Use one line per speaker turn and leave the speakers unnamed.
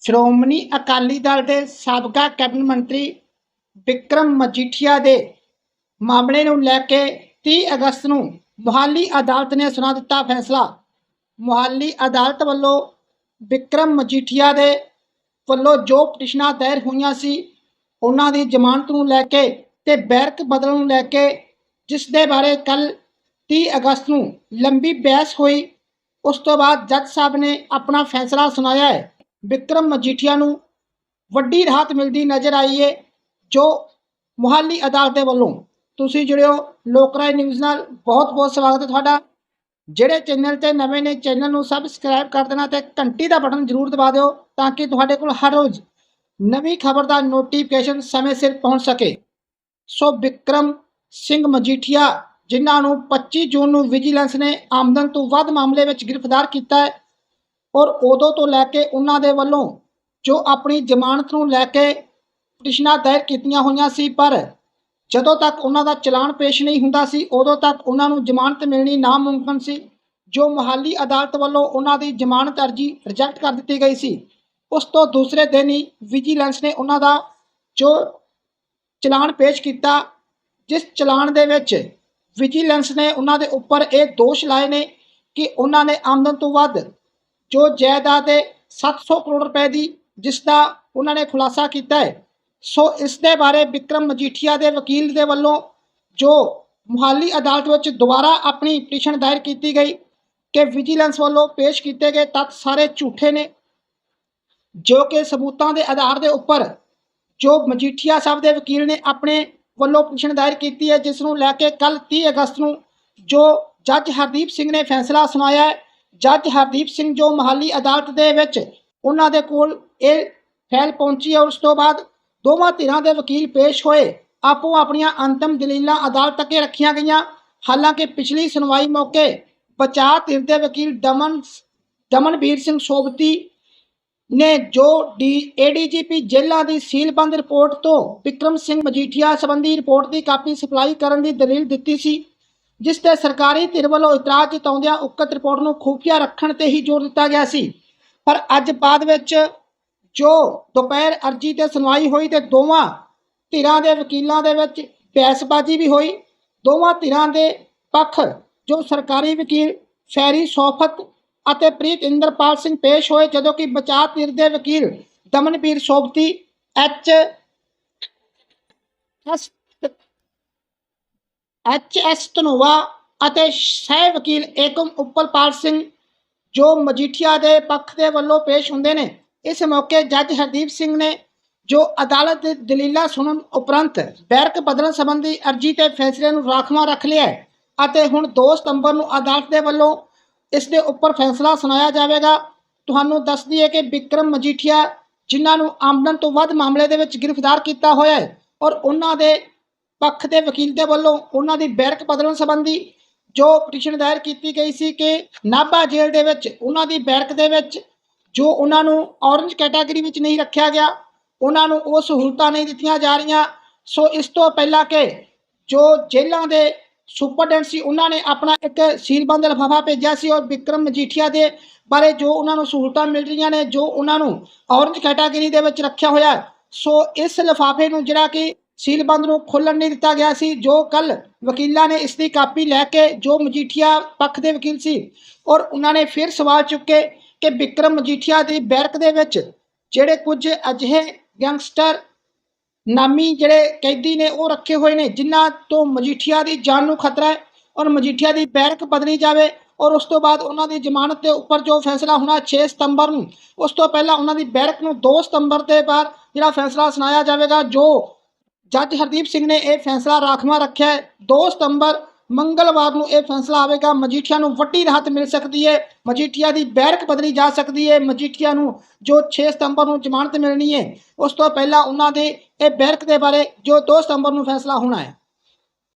ਸ਼੍ਰੋਮਣੀ ਅਕਾਲੀ ਦਲ ਦੇ ਸਾਬਕਾ ਕੈਬਨਿਟ ਮੰਤਰੀ ਵਿਕਰਮ ਮਜੀਠੀਆ ਦੇ ਮਾਮਲੇ ਨੂੰ ਲੈ ਕੇ 30 ਅਗਸਤ ਨੂੰ ਮੁਹਾਲੀ ਅਦਾਲਤ ਨੇ ਸੁਣਾ ਦਿੱਤਾ ਫੈਸਲਾ। ਮੁਹਾਲੀ ਅਦਾਲਤ ਵੱਲੋਂ ਵਿਕਰਮ ਮਜੀਠੀਆ ਦੇ ਵੱਲੋਂ ਜੋ ਪਟੀਸ਼ਨਾਂ ਦਾਇਰ ਹੋਈਆਂ ਸੀ, ਉਹਨਾਂ ਦੀ ਜ਼ਮਾਨਤ ਨੂੰ ਲੈ ਕੇ ਤੇ ਬੈਰਕ ਬਦਲਣ ਨੂੰ ਲੈ ਕੇ, ਜਿਸ ਦੇ ਬਾਰੇ ਕੱਲ 30 ਅਗਸਤ ਨੂੰ ਲੰਬੀ ਬਹਿਸ ਹੋਈ, ਉਸ ਤੋਂ ਬਾਅਦ ਜੱਜ ਸਾਹਿਬ ਨੇ ਆਪਣਾ ਫੈਸਲਾ ਸੁਣਾਇਆ ਹੈ। ਵਿਕਰਮ ਮਜੀਠੀਆ ਨੂੰ ਵੱਡੀ ਰਾਹਤ ਮਿਲਦੀ ਨਜ਼ਰ ਆਈ ਹੈ ਜੋ ਮੁਹਾਲੀ ਅਦਾਲਤ ਦੇ ਵੱਲੋਂ। ਤੁਸੀਂ ਜੁੜਿਓ ਲੋਕ ਰਾਏ ਨਿਊਜ਼ ਨਾਲ। ਬਹੁਤ ਬਹੁਤ ਸਵਾਗਤ ਹੈ ਤੁਹਾਡਾ। ਜਿਹੜੇ ਚੈਨਲ ਤੇ ਨਵੇਂ ਨੇ, ਚੈਨਲ ਨੂੰ ਸਬਸਕ੍ਰਾਈਬ ਕਰ ਦੇਣਾ ਤੇ ਘੰਟੀ ਦਾ ਬਟਨ ਜ਼ਰੂਰ ਦਬਾ ਦਿਓ ਤਾਂ ਕਿ ਤੁਹਾਡੇ ਕੋਲ ਹਰ ਰੋਜ਼ ਨਵੀਂ ਖਬਰ ਦਾ ਨੋਟੀਫਿਕੇਸ਼ਨ ਸਮੇਂ ਸਿਰ ਪਹੁੰਚ ਸਕੇ। ਸੋ ਵਿਕਰਮ ਸਿੰਘ ਮਜੀਠੀਆ, ਜਿਨ੍ਹਾਂ ਨੂੰ 25 ਜੂਨ ਨੂੰ ਵਿਜੀਲੈਂਸ ਨੇ ਆਮਦਨ ਤੋਂ ਵੱਧ ਮਾਮਲੇ ਵਿੱਚ ਗ੍ਰਿਫਤਾਰ ਕੀਤਾ ਹੈ ਔਰ ਉਦੋਂ ਤੋਂ ਲੈ ਕੇ ਉਹਨਾਂ ਦੇ ਵੱਲੋਂ ਜੋ ਆਪਣੀ ਜ਼ਮਾਨਤ ਨੂੰ ਲੈ ਕੇ ਪਟੀਸ਼ਨਾਂ ਦਾਇਰ ਕੀਤੀਆਂ ਹੋਈਆਂ ਸੀ, ਪਰ ਜਦੋਂ ਤੱਕ ਉਹਨਾਂ ਦਾ ਚਲਾਨ ਪੇਸ਼ ਨਹੀਂ ਹੁੰਦਾ ਸੀ, ਉਦੋਂ ਤੱਕ ਉਹਨਾਂ ਨੂੰ ਜ਼ਮਾਨਤ ਮਿਲਣੀ ਨਾਮੁਮਕਨ ਸੀ। ਜੋ ਮੁਹਾਲੀ ਅਦਾਲਤ ਵੱਲੋਂ ਉਹਨਾਂ ਦੀ ਜ਼ਮਾਨਤ ਅਰਜ਼ੀ ਰਿਜੈਕਟ ਕਰ ਦਿੱਤੀ ਗਈ ਸੀ, ਉਸ ਤੋਂ ਦੂਸਰੇ ਦਿਨ ਹੀ ਵਿਜੀਲੈਂਸ ਨੇ ਉਹਨਾਂ ਦਾ ਜੋ ਚਲਾਨ ਪੇਸ਼ ਕੀਤਾ, ਜਿਸ ਚਲਾਨ ਦੇ ਵਿੱਚ ਵਿਜੀਲੈਂਸ ਨੇ ਉਹਨਾਂ ਦੇ ਉੱਪਰ ਇਹ ਦੋਸ਼ ਲਾਏ ਨੇ ਕਿ ਉਹਨਾਂ ਨੇ ਆਮਦਨ ਤੋਂ ਵੱਧ ਜੋ ਜਾਇਦਾਦ ਹੈ 700 ਕਰੋੜ ਰੁਪਏ ਦੀ, ਜਿਸ ਦਾ ਉਹਨਾਂ ਨੇ ਖੁਲਾਸਾ ਕੀਤਾ ਹੈ। ਸੋ ਇਸ ਦੇ ਬਾਰੇ ਵਿਕਰਮ ਮਜੀਠੀਆ ਦੇ ਵਕੀਲ ਦੇ ਵੱਲੋਂ ਜੋ ਮੁਹਾਲੀ ਅਦਾਲਤ ਵਿੱਚ ਦੁਬਾਰਾ ਆਪਣੀ ਪਟੀਸ਼ਨ ਦਾਇਰ ਕੀਤੀ ਗਈ ਕਿ ਵਿਜੀਲੈਂਸ ਵੱਲੋਂ ਪੇਸ਼ ਕੀਤੇ ਗਏ ਤੱਥ ਸਾਰੇ ਝੂਠੇ ਨੇ, ਜੋ ਕਿ ਸਬੂਤਾਂ ਦੇ ਆਧਾਰ ਦੇ ਉੱਪਰ ਜੋ ਮਜੀਠੀਆ ਸਾਹਿਬ ਦੇ ਵਕੀਲ ਨੇ ਆਪਣੇ ਵੱਲੋਂ ਪਟੀਸ਼ਨ ਦਾਇਰ ਕੀਤੀ ਹੈ, ਜਿਸ ਨੂੰ ਲੈ ਕੇ ਕੱਲ 30 ਅਗਸਤ ਨੂੰ ਜੋ ਜੱਜ ਹਰਦੀਪ ਸਿੰਘ ਨੇ ਫੈਸਲਾ ਸੁਣਾਇਆ ਹੈ ਜੱਜ ਹਰਦੀਪ ਸਿੰਘ ਜੋ ਮਹਾਲੀ ਅਦਾਲਤ ਦੇ ਵਿੱਚ ਉਹਨਾਂ ਦੇ ਕੋਲ ਇਹ ਫੈਲ ਪਹੁੰਚੀ ਔਰ ਉਸ ਤੋਂ ਬਾਅਦ ਦੋਵਾਂ ਧਿਰਾਂ ਦੇ ਵਕੀਲ ਪੇਸ਼ ਹੋਏ। ਆਪੋ ਆਪਣੀਆਂ ਅੰਤਮ ਦਲੀਲਾਂ ਅਦਾਲਤ ਅੱਗੇ ਰੱਖੀਆਂ ਗਈਆਂ। ਹਾਲਾਂਕਿ ਪਿਛਲੀ ਸੁਣਵਾਈ ਮੌਕੇ ਬਚਾਅ ਧਿਰ ਦੇ ਵਕੀਲ ਦਮਨ ਦਮਨਵੀਰ ਸਿੰਘ ਸੋਭਤੀ ਨੇ ਜੋ ਡੀ ਏਡੀਜੀਪੀ ਜੇਲ੍ਹਾਂ ਦੀ ਸੀਲਬੰਦ ਰਿਪੋਰਟ ਤੋਂ ਵਿਕਰਮ ਸਿੰਘ ਮਜੀਠੀਆ ਸੰਬੰਧੀ ਰਿਪੋਰਟ ਦੀ ਕਾਪੀ ਸਪਲਾਈ ਕਰਨ ਦੀ ਦਲੀਲ ਦਿੱਤੀ ਸੀ ਜਿਸ ਤੇ ਸਰਕਾਰੀ ਧਿਰ ਵੱਲੋਂ ਇਤਰਾਜ਼ ਜਤਾਉਂਦਿਆਂ ਉਕਤ ਰਿਪੋਰਟ ਨੂੰ ਖੁਫੀਆ ਰੱਖਣ ਤੇ ਹੀ ਜ਼ੋਰ ਦਿੱਤਾ ਗਿਆ ਸੀ। ਪਰ ਅੱਜ ਬਾਅਦ ਵਿੱਚ ਜੋ ਦੁਪਹਿਰ ਅਰਜੀ ਤੇ ਸੁਣਵਾਈ ਹੋਈ ਤੇ ਦੋਵਾਂ ਧਿਰਾਂ ਦੇ ਵਕੀਲਾਂ ਦੇ ਵਿੱਚ ਬਹਿਸਬਾਜ਼ੀ ਵੀ ਹੋਈ। ਦੋਵਾਂ ਧਿਰਾਂ ਦੇ ਪੱਖ ਜੋ ਸਰਕਾਰੀ ਵਕੀਲ ਫੈਰੀ ਸੋਫਤ ਅਤੇ ਪ੍ਰੀਤ ਇੰਦਰਪਾਲ ਸਿੰਘ ਪੇਸ਼ ਹੋਏ, ਜਦੋਂ ਕਿ ਬਚਾਅ ਧਿਰ ਦੇ ਵਕੀਲ Damanvir Softi H S H S Dhanowa ਅਤੇ ਸਹਿ ਵਕੀਲ ਏਕਮ ਉੱਪਲਪਾਲ ਸਿੰਘ, ਜੋ ਮਜੀਠੀਆ ਦੇ ਪੱਖ ਦੇ ਵੱਲੋਂ ਪੇਸ਼ ਹੁੰਦੇ ਨੇ। ਇਸ ਮੌਕੇ ਜੱਜ ਹਰਦੀਪ ਸਿੰਘ ਨੇ, ਜੋ ਅਦਾਲਤ ਦੇ ਦਲੀਲਾਂ ਸੁਣਨ ਉਪਰੰਤ ਬੈਰਕ ਬਦਲਣ ਸੰਬੰਧੀ ਅਰਜੀ ਤੇ ਫੈਸਲੇ ਨੂੰ ਰਾਖਵਾਂ ਰੱਖ ਲਿਆ ਹੈ ਅਤੇ ਹੁਣ 2 ਸਤੰਬਰ ਨੂੰ ਅਦਾਲਤ ਦੇ ਵੱਲੋਂ ਇਸ ਦੇ ਉੱਪਰ ਫੈਸਲਾ ਸੁਣਾਇਆ ਜਾਵੇਗਾ। ਤੁਹਾਨੂੰ ਦੱਸ ਦਈਏ ਕਿ ਵਿਕਰਮ ਮਜੀਠੀਆ, ਜਿਨ੍ਹਾਂ ਨੂੰ ਆਮਦਨ ਤੋਂ ਵੱਧ ਮਾਮਲੇ ਦੇ ਵਿੱਚ ਗ੍ਰਿਫਤਾਰ ਕੀਤਾ ਹੋਇਆ ਹੈ ਔਰ ਉਹਨਾਂ ਦੇ ਪੱਖ ਦੇ ਵਕੀਲ ਦੇ ਵੱਲੋਂ ਉਹਨਾਂ ਦੀ ਬੈਰਕ ਬਦਲਣ ਸੰਬੰਧੀ ਜੋ ਪਟੀਸ਼ਨ ਦਾਇਰ ਕੀਤੀ ਗਈ ਸੀ ਕਿ ਨਾਭਾ ਜੇਲ੍ਹ ਦੇ ਵਿੱਚ ਉਹਨਾਂ ਦੀ ਬੈਰਕ ਦੇ ਵਿੱਚ ਜੋ ਉਹਨਾਂ ਨੂੰ ਔਰੰਜ ਕੈਟਾਗਰੀ ਵਿੱਚ ਨਹੀਂ ਰੱਖਿਆ ਗਿਆ, ਉਹਨਾਂ ਨੂੰ ਉਹ ਸਹੂਲਤਾਂ ਨਹੀਂ ਦਿੱਤੀਆਂ ਜਾ ਰਹੀਆਂ। ਸੋ ਇਸ ਤੋਂ ਪਹਿਲਾਂ ਕਿ ਜੋ ਜੇਲ੍ਹਾਂ ਦੇ ਸੁਪਰਡੈਂਟ ਸੀ, ਉਹਨਾਂ ਨੇ ਆਪਣਾ ਇੱਕ ਸੀਲਬੰਦ ਲਿਫਾਫਾ ਭੇਜਿਆ ਸੀ ਔਰ ਵਿਕਰਮ ਮਜੀਠੀਆ ਦੇ ਬਾਰੇ ਜੋ ਉਹਨਾਂ ਨੂੰ ਸਹੂਲਤਾਂ ਮਿਲ ਰਹੀਆਂ ਨੇ, ਜੋ ਉਹਨਾਂ ਨੂੰ ਔਰੰਜ ਕੈਟਾਗਰੀ ਦੇ ਵਿੱਚ ਰੱਖਿਆ ਹੋਇਆ। ਸੋ ਇਸ ਲਿਫਾਫੇ ਨੂੰ ਜਿਹੜਾ ਕਿ ਸੀਲਬੰਦ ਨੂੰ ਖੋਲਣ ਨਹੀਂ ਦਿੱਤਾ ਗਿਆ ਸੀ, ਜੋ ਕੱਲ ਵਕੀਲਾਂ ਨੇ ਇਸ ਦੀ ਕਾਪੀ ਲੈ ਕੇ ਜੋ ਮਜੀਠੀਆ ਪੱਖ ਦੇ ਵਕੀਲ ਸੀ ਔਰ ਉਹਨਾਂ ਨੇ ਫਿਰ ਸਵਾਲ ਚੁੱਕੇ ਕਿ ਵਿਕਰਮ ਮਜੀਠੀਆ ਦੀ ਬੈਰਕ ਦੇ ਵਿੱਚ ਜਿਹੜੇ ਕੁਝ ਅਜਿਹੇ ਗੈਂਗਸਟਰ ਨਾਮੀ ਜਿਹੜੇ ਕੈਦੀ ਨੇ ਉਹ ਰੱਖੇ ਹੋਏ ਨੇ, ਜਿਨ੍ਹਾਂ ਤੋਂ ਮਜੀਠੀਆ ਦੀ ਜਾਨ ਨੂੰ ਖਤਰਾ ਹੈ ਔਰ ਮਜੀਠੀਆ ਦੀ ਬੈਰਕ ਬਦਲੀ ਜਾਵੇ ਔਰ ਉਸ ਤੋਂ ਬਾਅਦ ਉਹਨਾਂ ਦੀ ਜ਼ਮਾਨਤ ਦੇ ਉੱਪਰ ਜੋ ਫੈਸਲਾ ਹੋਣਾ 6 ਸਤੰਬਰ ਨੂੰ, ਉਸ ਤੋਂ ਪਹਿਲਾਂ ਉਹਨਾਂ ਦੀ ਬੈਰਕ ਨੂੰ 2 ਸਤੰਬਰ ਦੇ ਬਾਅਦ ਜਿਹੜਾ ਫੈਸਲਾ ਸੁਣਾਇਆ ਜਾਵੇਗਾ, ਜੋ ਜੱਜ ਹਰਦੀਪ ਸਿੰਘ ਨੇ ਇਹ ਫੈਸਲਾ ਰਾਖਵਾਂ ਰੱਖਿਆ ਹੈ। 2 ਸਤੰਬਰ, ਮੰਗਲਵਾਰ ਨੂੰ ਇਹ ਫੈਸਲਾ ਆਵੇਗਾ। ਮਜੀਠੀਆ ਨੂੰ ਵੱਡੀ ਰਾਹਤ ਮਿਲ ਸਕਦੀ ਹੈ। ਮਜੀਠੀਆ ਦੀ ਬੈਰਕ ਬਦਲੀ ਜਾ ਸਕਦੀ ਹੈ। ਮਜੀਠੀਆ ਨੂੰ ਜੋ 6 ਸਤੰਬਰ ਨੂੰ ਜ਼ਮਾਨਤ ਮਿਲਣੀ ਹੈ, ਉਸ ਤੋਂ ਪਹਿਲਾਂ ਉਹਨਾਂ ਦੇ ਇਹ ਬੈਰਕ ਦੇ ਬਾਰੇ ਜੋ 2 ਸਤੰਬਰ ਨੂੰ ਫੈਸਲਾ ਹੋਣਾ ਹੈ।